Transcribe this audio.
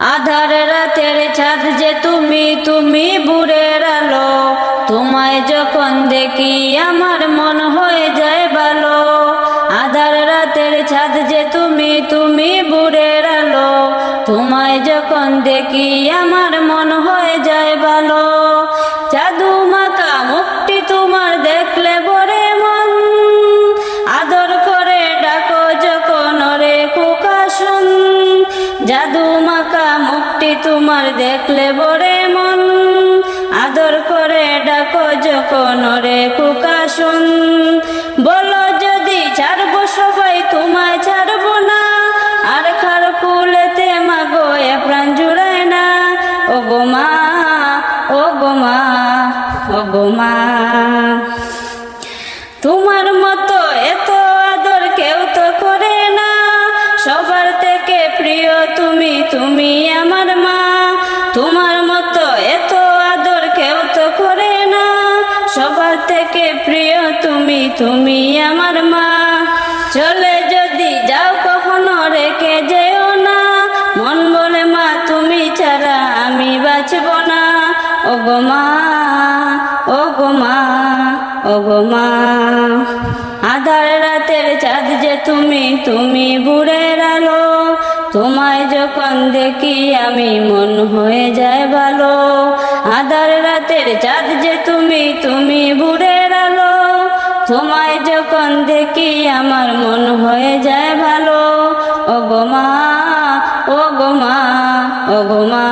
আধার রাতের ছাদ যে তুমি তুমি বুড়ের আলো। তোমায় যখন দেখি আমার মন হয়ে যায় ভালো। আধার রাতের ছাদ যে তুমি তুমি বুড়ের আলো। তোমায় যখন দেখি আমার মন হয়ে যায় ভালো। জাদু মাকা মুক্তি তোমার দেখলে বরে মন। আদর করে ডাকো যখন রে কুকাশন জাদু মাকা তোমার দেখলে বরে মন। আদর করে ডাকো যখন রে কুকাশন বলো যদি ছাড়বো সবাই, তোমায় ছাড়বো না। আর খার কুলেতে মাগো এ প্রাণ জুড়ায় না। ও গো মা ও গো মা ও গো প্রিয়, তুমি তুমি আমার মা। তোমার মতো এত আদর কেউ তো করে না। সবার থেকে প্রিয় তুমি তুমি আমার মা। চলে যদি যাও কখনো রেখে যেও না। মন বলে, মা, তুমি ছাড়া আমি বাঁচব না। ও গো মা ও গো মা ও গো মা। আধার রাতের চাঁদ যে তুমি তুমি বুড়ের তোমায় যখন দেখি আমি মন হয়ে যায় ভালো। আদার রাতের চাঁদ যে তুমি তুমি ভুরের আলো। তোমায় যখন দেখি আমার মন হয়ে যায় ভালো। ও গোমা ও গোমা ও গো মা।